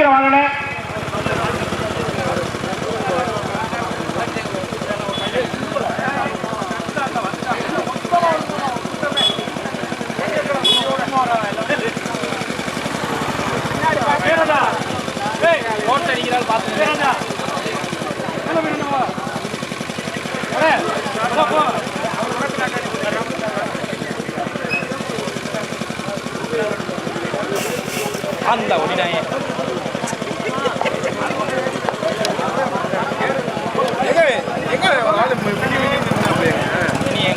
சீக்கிரம் வாங்கினே அந்த ஒடினாயே.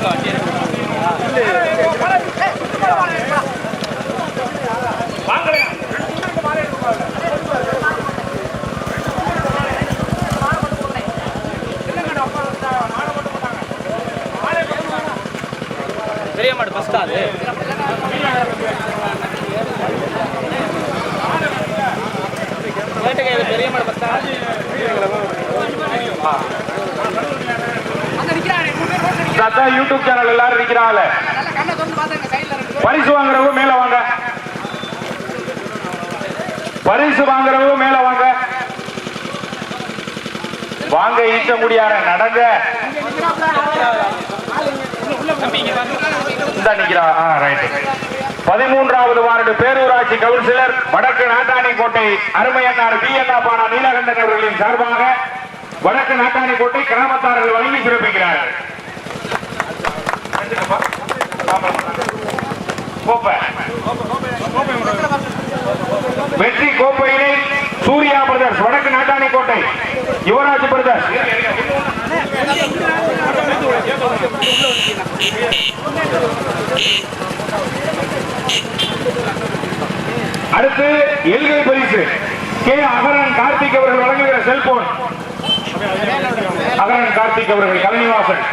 வண்டி பெரிய மாடு ஃபஸ்ட்டா அது கேட்டுக்க இது பெரிய மாடு ஃபஸ்ட்டா அதான் யூடியூப் சேனல் எல்லாரும் இருக்கிறாங்க பரிசு வாங்குறவங்க மேல வாங்க பரிசு வாங்குறவங்க மேல வாங்க வாங்க ஈட்ட முடியாத நடங்க இந்த நிக்கிறா ரைட் பதிமூன்றாவது வார்டு பேரூராட்சி கவுன்சிலர் வடக்கு நாட்டாணி கோட்டை அருமையன்னார் பி. என். பானா நீலகண்டன் அவர்களின் சார்பாக வடக்கு நாட்டாணி கோட்டை கிராமத்தார்கள் வழங்கி சிறப்பிக்கிறார் வெற்றி கோப்பையினை சூர்யா பிரதர்ஸ் வடக்கு நாட்டாணி கோட்டை யுவராஜ் பிரதர்ஸ் அடுத்து எல்கை பரிசு. கே அகரன் கார்த்திக் அவர்கள் வழங்குகிற செல்போன். அகரன் கார்த்திக் அவர்கள் கலைநிவாசன்.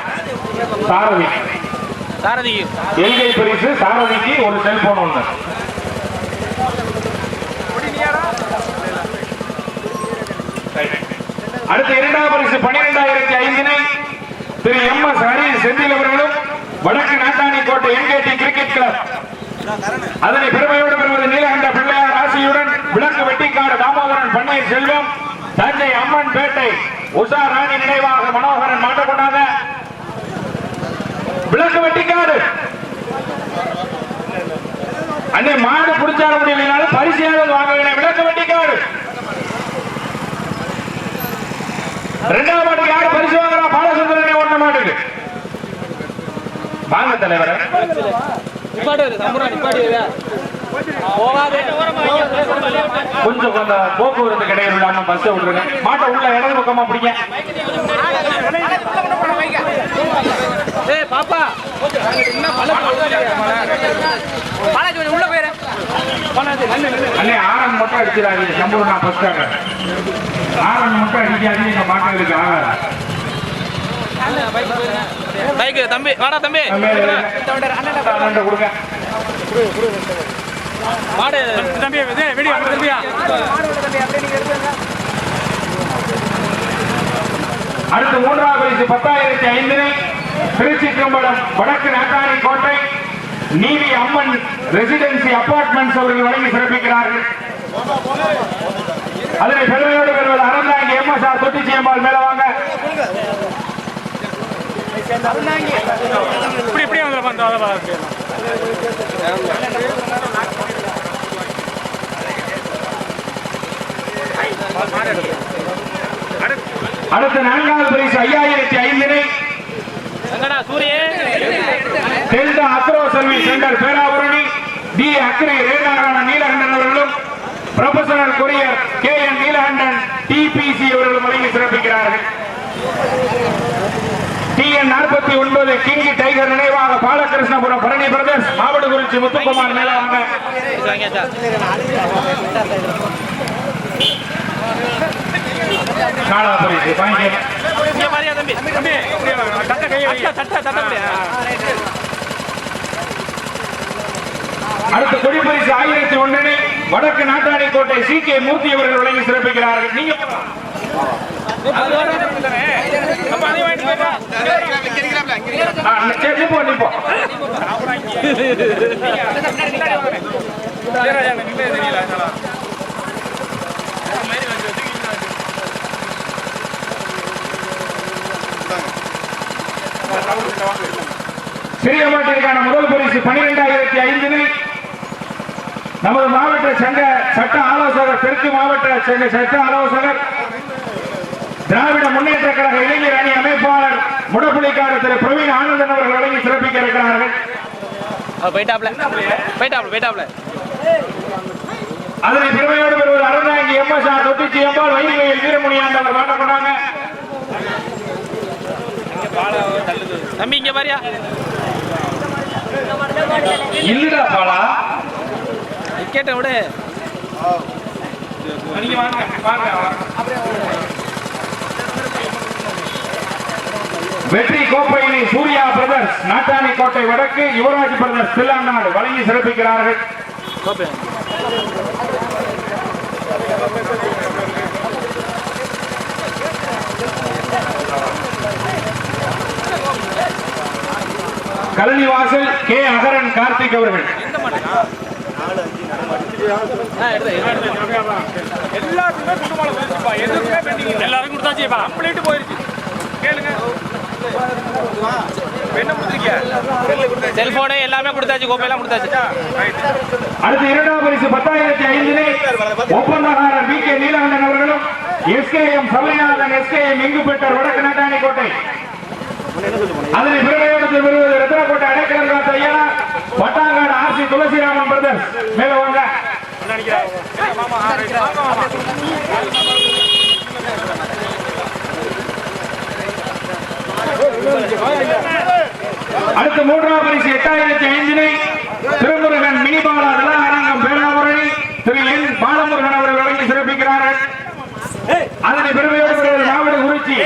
சாரதி. சாரதி. எல்கை பரிசு சாரதிக்கு ஒரு செல்போன் ஒண்ணு அடுத்த இரண்டாவது பரிசு பனிரெண்டாயிரத்தி ஐந்தினை திரு எம் எஸ் ஹரி செந்தில் அவர்களும் வடக்கு நாட்டாணி கோட்டை என்கேடி கிரிக்கெட் கிளப். அதனை பெருமையோடு பெறுவது நீலகண்ட பிள்ளையார் ராசியுடன் விளக்கு வெட்டிக்காடு தாமோதரன் பன்னீர் செல்வம் தஞ்சை அம்மன் பேட்டை உஷா ராணி நினைவாக மனோகரன் மாட்டப்படாத விளக்கு வெட்டிக்காடு. அன்னை மாடு பிடிச்சாட முடியலனாலும் பரிசையாவது வாங்க விளக்கு வெட்டிக்காடு. ரெண்டாவது மாட்டுக்கு யாரு பரிசு வாங்குறா? பாலசுந்தரனே ஒண்ணு மாட்டுக்கு. வாங்க தலைவர. நிப்பாடு கொஞ்சம் அந்த போக்குவரத்து கிடையாது இல்லாம பஸ் விட்டுருங்க. மாட்டை உள்ள இடது பக்கமா பிடிங்க. ஏய் பாப்பா. பாலாஜி உள்ள போயிரு. அண்ணே ஆரன் மட்டும் அடிச்சிடாதீங்க சம்பூர்ணா பஸ் ஸ்டாண்ட் ஆரன் மட்டும் அடிக்காதீங்க இந்த மாட்டுகளுக்கு ஆகாது? பைக்கு தம்பி வாடா தம்பி. அண்ணன் கொடுங்க. மாடு. தம்பி வீடியோ தம்பியா? அடுத்து மூன்றாவது பரிசு பத்தாயிரத்தி ஐந்தினை திருச்சி கம்படம் வடக்கு நாட்டாணி கோட்டை நீதி அம்மன் ரெசிடென்சி அபார்ட்மெண்ட்ஸ் அவர்கள் வழங்கி சிறப்பிக்கிறார்கள். அதனை பெருமையோடு பெறுவது அறந்தாங்கி எம்எஸ்ஆர் தொட்டிச்சி அம்பாள் மேல வாங்க. இப்படி இப்படி வந்து வந்து அடுத்து நான்காவது பரிசு ஐயாயிரத்தி ஐந்தினை delta agro service centre Perapurani. T agri ரேநாராயண Neelakandan அவர்களும் professional courier K N Neelakandan DPC அவர்களும் வழங்கி சிறப்பிக்கிறார்கள். டிஎன் நாற்பத்தி ஒன்பது கிங்கி டைகர் நினைவாக பாலகிருஷ்ணபுரம் பரணி பிரதர்ஸ் மாவட்டகுறிச்சி முத்துக்குமார் மேலாங்க வாங்கியாச்சா நாலாவது இங்க பாரியா தம்பி. தம்பி. தட்ட கையை தட்ட தட்ட முடியா அடுத்த கொடி பரிசு ஆயிரத்தி ஒன்றினை வடக்கு நாட்டாணி கோட்டை சி கே மூர்த்தி அவர்கள் வழங்கி சிறப்பிக்கிறார்கள். நீங்க ஆ, சரி நீ போ நீ போ சிறிய மாட்டிற்கான முதல் பரிசு பனிரெண்டாயிரத்தி ஐந்தில் நமது மாவட்ட சங்க சட்ட ஆலோசகர் தெற்கு மாவட்ட சங்க சட்ட ஆலோசகர் திராவிட முன்னேற்ற கழக இளைஞர் அணி அமைப்பாளர் முடப்புலிக்காரர் திரு பிரவீன் ஆனந்தன் அவர்கள் வழங்கி சிறப்பிக்க இருக்கிறார்கள். அதனை பெருமையோடு பெறுவது அருணாங்கி எம்எஸ்ஆர் தொட்டிச்சி அம்பாள் வைகையில் வீரமணி ஆண்டவர் வாட்ட கொண்டாங்க. தம்பி இங்க பாரியா. இல்லடா பாலா. கேட்ட விடு. நீங்க வாங்க வாங்க. வெற்றி கோப்பையினை சூர்யா பிரதர்ஸ் நாட்டாணி கோட்டை வடக்கு யுவராஜ் பிரதர்ஸ் தில்லாநாடு வழங்கி சிறப்பிக்கிறார்கள். கழனிவாசல் கே. அகரன் கார்த்திக் அவர்கள். எல்லாரும் கொடுத்தாச்சுப்பா. கம்ப்ளீட் போயிருச்சு. கேளுங்க. செல்போனு எல்லாமே கொடுத்தாச்சு கோப்பையெல்லாம் கொடுத்தாச்சு. அடுத்து இரண்டாம் பரிசு பத்தாயிரத்தி ஐந்திலே ஒப்பந்தக்காரர் வி கே. நீலகண்டன் அவர்களும் எஸ்கேஎம் சபரிநாதன் எஸ்கேஎம் இங்குபெட்டர் வடக்கு நாட்டாணி கோட்டை. அதனை பெருமையோடு பெறுவது ரத்னக்கோட்டை அடைக்கலம் காத்த ஐயா பட்டாங்காடு ஆர்சி துளசிராமன் பிரதர்ஸ். மேல வாங்க. அடுத்து மூன்றாம் பரிசு எட்டாயிரத்தி ஐந்தினை திருமுருகன் மினிபாலா விழாரங்கம் பேராவரணி திரு என் பாலமுருகன் அவர்கள் வழங்கி சிறப்பிக்கிறார்கள். அதனை பெருமையோடு மாவட்ட குறிச்சி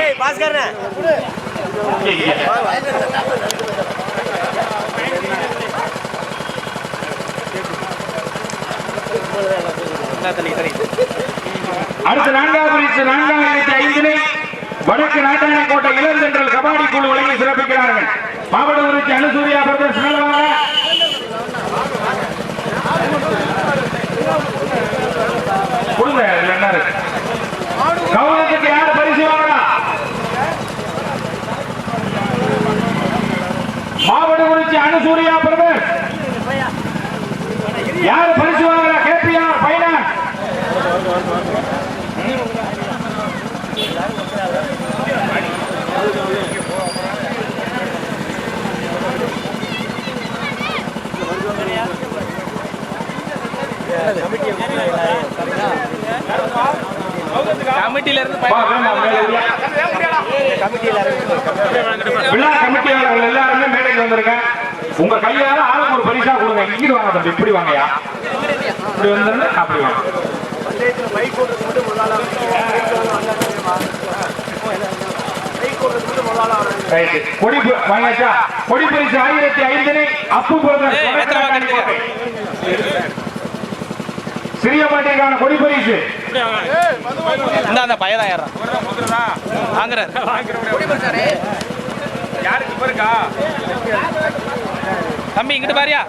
அடுத்து நான்காவது பரிசு நான்காயிரத்தி ஐந்தினை வடக்கு நாட்டாணி கோட்டை இளந்தென்றல் கபாடி குழு வழங்கி சிறப்பிக்கிறார்கள். மாவட்ட குறிச்சி அனுசூரியா பிரதர்ஸ் மேலவாங்க கொடுங்க என்ன இருக்கு கவனத்துக்கு யார் பரிசு வாங்கலாம் மாவட்ட குறிச்சி அனுசூரியா பிரதர்ஸ் யார் பரிசு வாங்கலாம் கேபிஆர் பைனான்ஸ் கமிட்டில இருந்து? விழா கமிட்டியாளர்கள் எல்லாருமே மேடைக்கு வந்திருக்கேன். உங்க கையால ஆளுக்கு ஒரு பரிசா கொடுங்க. இங்கிட்டு வாங்க தம்பி. இப்படி வாங்கயா இப்படி வந்து அப்படி வாங்க. கொடி வாங்கியாச்சா? கொடி பரிசு ஆயிரத்தி ஐந்தினை அப்பு. சிறிய மாட்டிற்கான கொடி பரிசு. இந்த அந்த பையதான் ஏறான் வாங்குறாரு. யாருக்கு இருக்கா? தம்பி இங்கிட்டு பாரியா.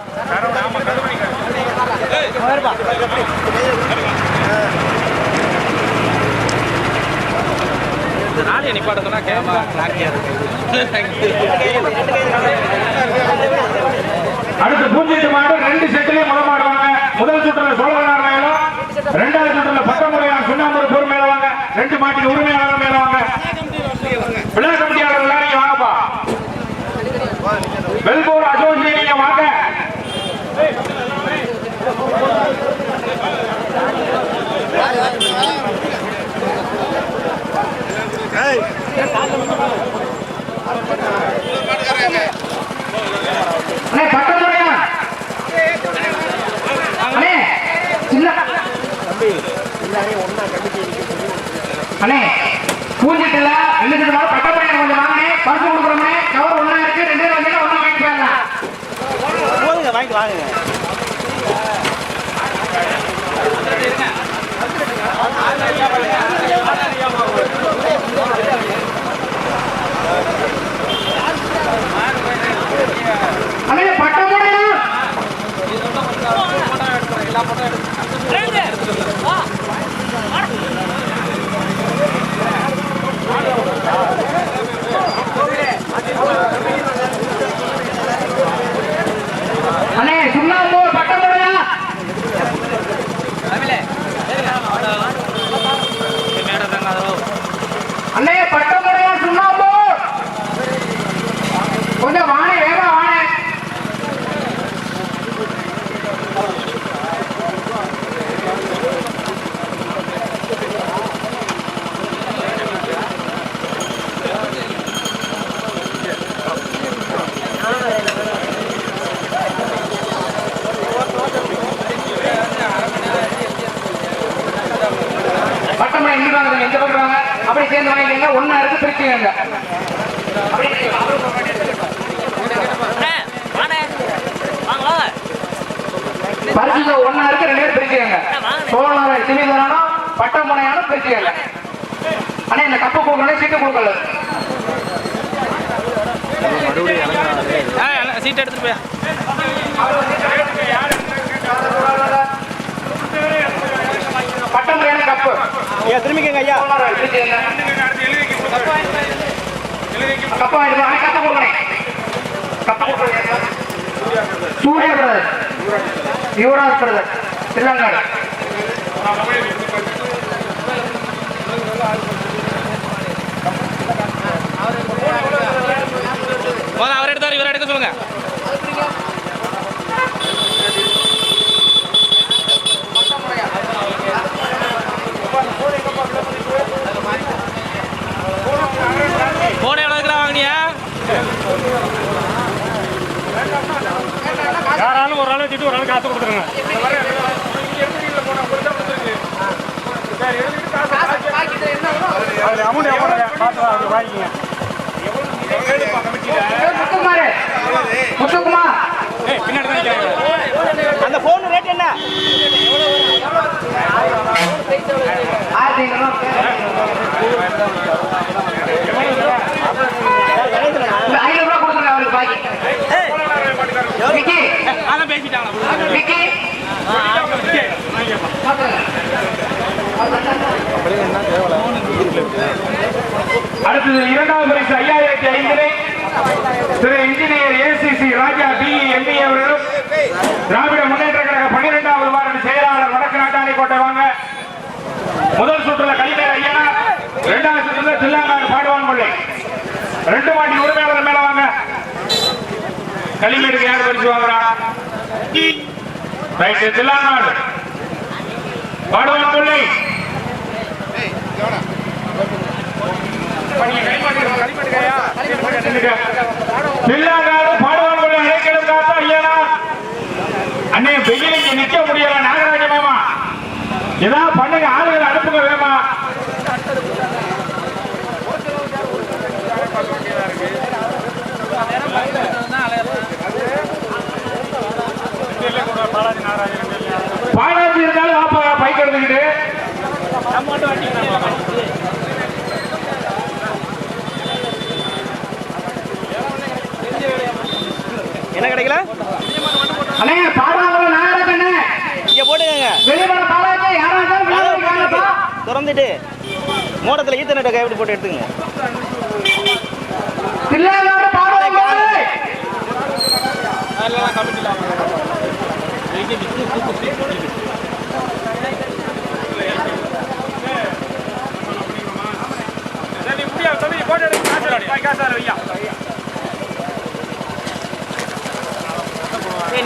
இந்த நாளைய நிப்பாட்ட சொன்னா கேமா அடுத்து பூஞ்செட்டு மாடு ரெண்டு செட்லயும் முதல் மாடுவாங்க முதல் சுற்றுல சோழனார் மேலும் ரெண்டாவது சுற்றுல பத்தமுறையார் சுண்ணாம்பூர் போர் மேல வாங்க ரெண்டு மாட்டின் உரிமையாளர் மேல வாங்க விழா கமிட்டியாளர் வெல்போர் அசோசியேட் நீங்க வாங்க அண்ணே பத்தமுறையார் அண்ணே பூஞ்சிட்டுல ரெண்டு செட்டு வாங்கி. வாங்க பட்டம் எல்லா பட்டம் எடுத்து பிரிச்சுக்கங்க அண்ணா இந்த கப்பு கொடுக்கணும் சீட்டு கொடுக்கல சீட் எடுத்துட்டு போய். பட்டமுனையான கப்பு. ஐயா திரும்பிக்கங்க ஐயா. கப்பு வாங்கிட்டு வா. கப்பு கொடுக்கணும் கப்பு கொடுக்கணும் சூரிய பிரதர். யுவராஜ் பிரதர். திருலங்காடு முதல்ல அவர் எடுத்தார் இவர் எடுக்க சொல்லுங்க போன எவ்வளோ இருக்கிறா வாங்கினியா யாராலும் ஒரு ஆளு திட்டு ஒரு ஆளு காசு கொடுத்துருங்க அமௌண்ட் எவ்வளோ பார்த்து வா- வாங்கிக்கங்க முத்துக்குமார் முத்துக்குமார் ஏய் பின்னாடி தான் நிற்கிறாங்க அந்த ஃபோன் ரேட் என்ன ஆயிரத்தி ஐநூறு இந்த ஐநூறு ரூபா கொடுத்துருங்க அவருக்கு பாக்கி விக்கி. அதான் பேசிட்டாங்களா? விக்கி. அடுத்தது இரண்டாவது பரிசு ஐயாயிரத்தி ஐந்தினை திரு engineer ACC Raja P MP அவர்களும் திராவிட முன்னேற்ற கழக பன்னிரெண்டாவது வார்டு செயலாளர் வடக்கு நாட்டாணி கோட்டை வாங்க. முதல் சுற்றுல கைமேல ஐயா இரண்டாவது சுற்றுல தில்லாங்காடு பாடுவான் பிள்ளை ரெண்டு மாடி உரிமையாளர் மேல வாங்க. களிமேடுக்கு யார் பரிசு வாங்குறா? ரைட்டு தில்லாங்காடு பாடுவான் பிள்ளை தில்லாநாடு பாடுவான் பிள்ளை அழைக்கிறது காத்தா ஐயனா அன்னைய வெயிலுக்கு நிக்க முடியல. நாகராஜ மாமா. ஏதாவது பாடாசி இருந்தாலும் வாப்பா பைக் எடுத்துக்கிட்டு. என்ன கிடைக்கல? அண்ணே நாகராஜ் அண்ணே. இங்க போட்டுக்கங்க. வெளியே பாலாஜி யாரா இருந்தாலும் வெளியே வந்து வாங்கப்பா. திறந்துட்டு மோடத்தில் ஈத்தனட்டை கைவிட்டு போட்டு எடுத்துங்க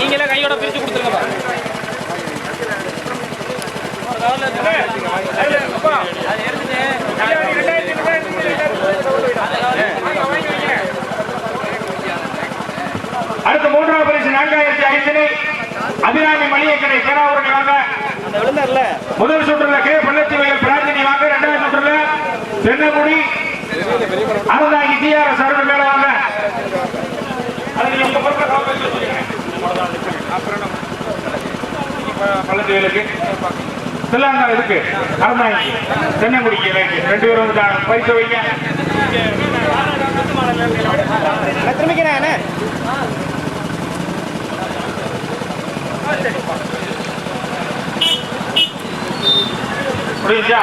நீங்களே கையோட பிரிச்சு கொடுத்துருங்க அடுத்த மூன்றாவது பரிசு நான்காயிரத்தி ஐந்தினை அபிராமி பேராவூரணி வாங்க அந்த விழுந்தார்ல. முதல் சுற்றுல கே பள்ளத்திவையில் பிரார்த்தனை வாங்க இரண்டாவது சுற்றுல தென்னங்குடி அதுதான் டிஆர்எஸ் அருள் மேல வாங்க. அது நீங்க இருக்கு. அறந்தாங்கி தென்னங்குடிக்கு ரெண்டு பேரும் வந்துட்டாங்க பரிசு வைங்க. திரும்பிக்கிறேன் புரியுதா?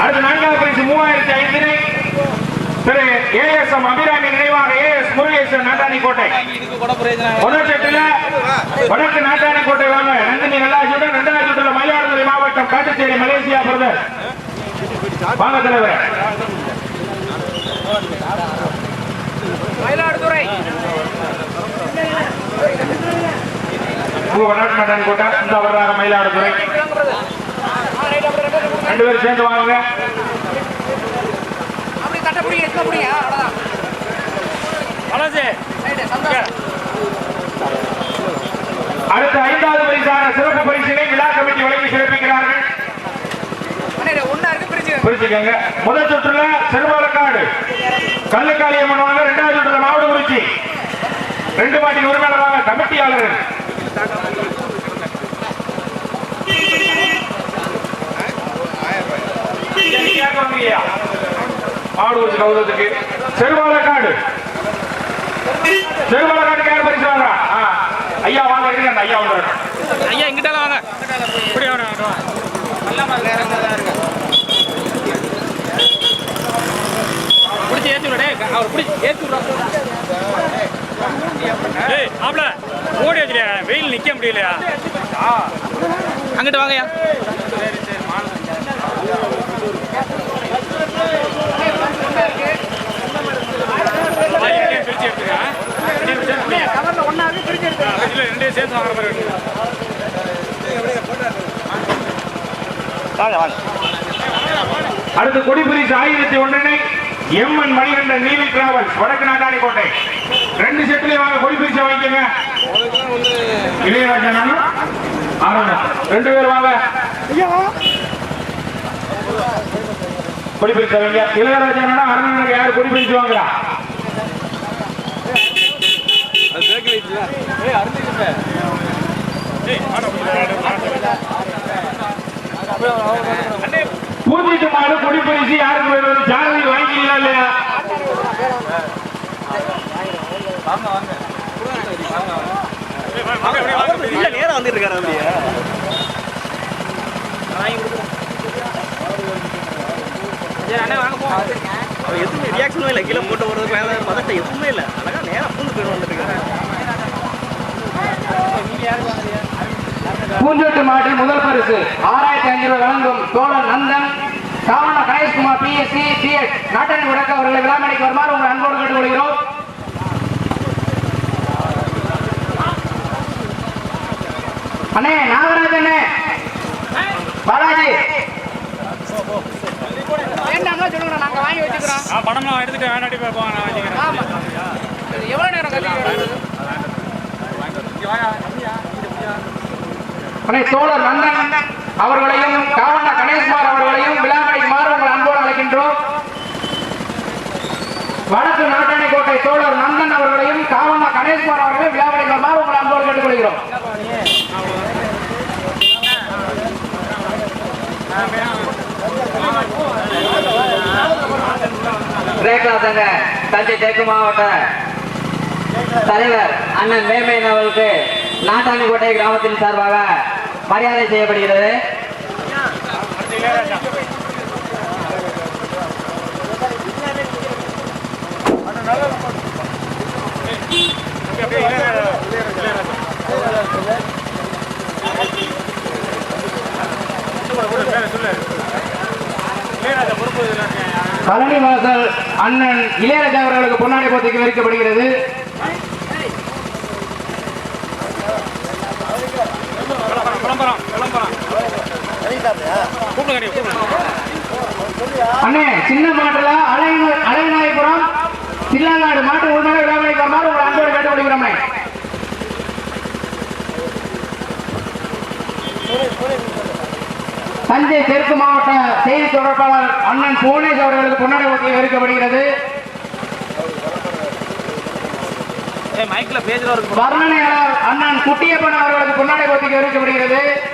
அடுத்து நான்காவது பரிசு மூவாயிரத்தி ஐந்து திரு ஏஎஸ்எம் அபிராமி நினைவாக ஏஎஸ் முருகேசன் நாட்டாணி கோட்டை. செட்டில் வடக்கு நாட்டாணி கோட்டை வாங்க. நந்தினி இரண்டாவது சுற்றுல மயிலாடுதுறை மாவட்டம் காட்டுச்சேரி மலேசியா பிரதர் வாங்க தலைவர். மயிலாடுதுறை. வடக்கு நாட்டாணி கோட்டை இந்த வர்றாங்க மயிலாடுதுறை. ரெண்டு பேரும் சேர்ந்து வாங்க. அப்படி தட்ட பிடிங்க எத்தனை பிடிங்க அவ்வளோதான் வளர்ச்சி ரைட்டு சந்தோஷம் அடுத்த ஐந்தாவது பரிசான சிறப்பு பரிசினை விழா கமிட்டி வழங்கி சிறப்பிக்கிறார்கள். பிரிச்சுக்கங்க. முதல் சுற்றுல செருவாலக்காடு கல்லுக்காளி அம்மன் வாங்க ரெண்டாவது சுற்றுல மாவட்டக்குறிச்சி ரெண்டு மாட்டின் உரிமையாளர் வாங்க மாவட்டக்குறிச்சி கௌதத்துக்கு செருவாலக்காடு செருவாலக்காடு யார் பரிசு வாங்குறா? ஆ, ஐயா வாங்க இருங்க அந்த ஐயா வந்துடுறேன் ஐயா இங்கிட்டால வாங்க. இப்படி பிடிச்சி ஏற்றி விடே அவர் பிடிச்சி ஏற்றி விடுறா. ஏய் ஆப்ல ஓடி வெயில் நிக்க முடியலையா? அங்கிட்டு வாங்கய்யா பிரிச்சு எடுத்துக்க இல்ல ரெண்டே சேர்த்து வாங்குற மாதிரி இருக்கு. அடுத்து கொடிபிரிசு ஆயிரத்தி ஒன்றினை எம்என் மணிகண்டன் நீவி டிராவல்ஸ் வடக்கு நாட்டாணி கோட்டை. ரெண்டு செட்லயும் வாங்க கொடிபிரிசை வாங்கிக்கங்க. இளையராஜா ஆனந்தம் ரெண்டு பேர் வாங்க. கொடிபிரிசை வாங்க. இளையராஜா அண்ணா, அருணனுக்கு யார்? கொடிபிரிச்சு வாங்குறா. பூஜைக்கு மாடு கொடிபிரிச்சு யாருக்கு வேணும்? ஜானகி வாங்கிக்கலாம் இல்லையா? இல்ல வந்துட்டு இருக்காரு அப்படியே அவர் எதுவுமே ரியாக்ஷனும் இல்லை கீழே போட்டு போறது மேல பதட்டம் எதுவுமே இல்லை அழகா நேரம் பூந்து போயிட்டு வந்துட்டு இருக்காரு பூஞ்சோட்டு மாட்டில் முதல் பரிசு ஆறாயிரத்தி ஐநூறு வழங்கும் தோழன் நந்தன் காவன கணேஷ்குமார் பிஎஸ்சி பிஎட் நாட்டாணி உடக்க அவர்களை விழாமணிக்கு வருமாறு உங்கள் அன்போடு கேட்டுக்கொள்கிறோம். அண்ணே நாகராஜ் அண்ணே. பாலாஜி. வேண்டாம்னா சொல்லுங்க நாங்க வாங்கி வச்சுக்கிறோம். ஆ, படம்லாம் எடுத்துட்டு வேணாட்டி போவாங்க நான் வாங்கிக்கிறேன். எவ்வளவு நேரம் அண்ணே தோழர் நந்தன் அவர்களையும் காவண்ண கணேஷ்குமார் அவர்களையும் விழாமணிக்குமாறு உங்கள் அன்போடு அழைக்கின்றோம். வடக்கு நாட்டணை கோட்டை தோழர் நந்தன் அவர்களையும் காவண்ண கணேஷ்குமார் அவர்களையும் விழாமணிக்குமாறு உங்கள் அன்போடு கேட்டுக்கொள்கிறோம். தஞ்சை தெற்கு மாவட்ட தலைவர் அண்ணன் மேமையன் அவர்களுக்கு நாட்டாணிக்கோட்டை கிராமத்தின் சார்பாக மரியாதை செய்யப்படுகிறது. பழனி வாசல் அண்ணன் இளையராஜா அவர்களுக்கு பொன்னாடை போட்டிக்கு விரிக்கப்படுகிறது. அண்ணே சின்ன மாட்டுல அழகு அழகுநாயபுரம் சில்லாநாடு மாட்டு விழாமணிக்கு வருமாறு உங்கள் அன்போடு கேட்டுக்கொள்கிறோம். தஞ்சை தெற்கு மாவட்ட செய்தி தொடர்பாளர் அண்ணன் புவனேஷ் அவர்களுக்கு பொன்னாடை போத்தி விரிக்கப்படுகிறது மைக்ல பேஜ்ல இருக்கு வர்ணனையாளர் அண்ணன் குட்டியப்பன் அவர்களுக்கு பொன்னாடை போத்திக்கு விரிக்கப்படுகிறது இது பாருங்க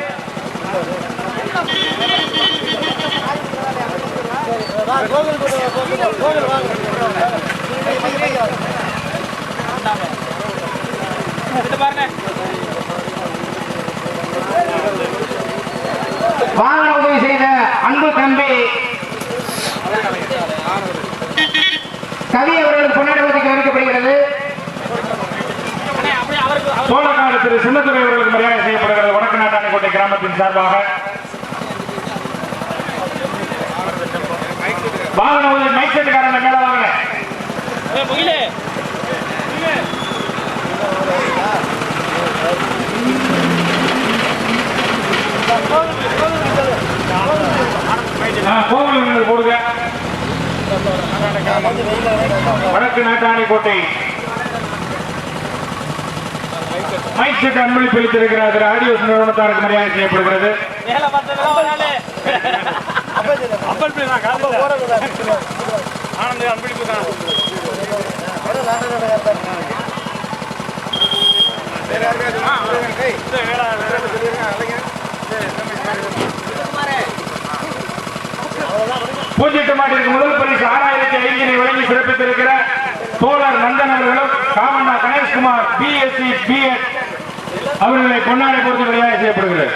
வாகன உதவி செய்த அன்பு தம்பி. கவி அவர்களுக்கு பொன்னாடை போத்திக்கு விரிக்கப்படுகிறது சோழநாடு திரு சின்னத்துறை அவர்களுக்கு மரியாதை செய்யப்படுகிறது. வடக்கு நாட்டாணி கோட்டை கிராமத்தின் சார்பாக. வாகன உதவி மைக் செட்டுக்காரன் மேல வாங்க முகிலே. ஆ, கோவில் போடுங்க. வடக்கு நாட்டாணி கோட்டை. மைக் செட் அன்பளிப்பு அளித்திருக்கிறார் திரு ஆடியோஸ் நிறுவனத்தாருக்கு மரியாதை செய்யப்படுகிறது. அப்பல் பிள்ளை நான் காலையில் ஆனந்த் அன்பளிப்பு தான் பூஜ்ஜிட்டு மாட்டிற்கு முதல் பரிசு ஆறாயிரத்தி ஐந்தினை வழங்கி சிறப்பித்திருக்கிற தோழர் நந்தன் அவர்களும் காமண்ணா கணேஷ்குமார் பிஎஸ்சி பிஎட் அவர்களை பொன்னாடை பொறுத்து விளையாட செய்யப்படுகிறது.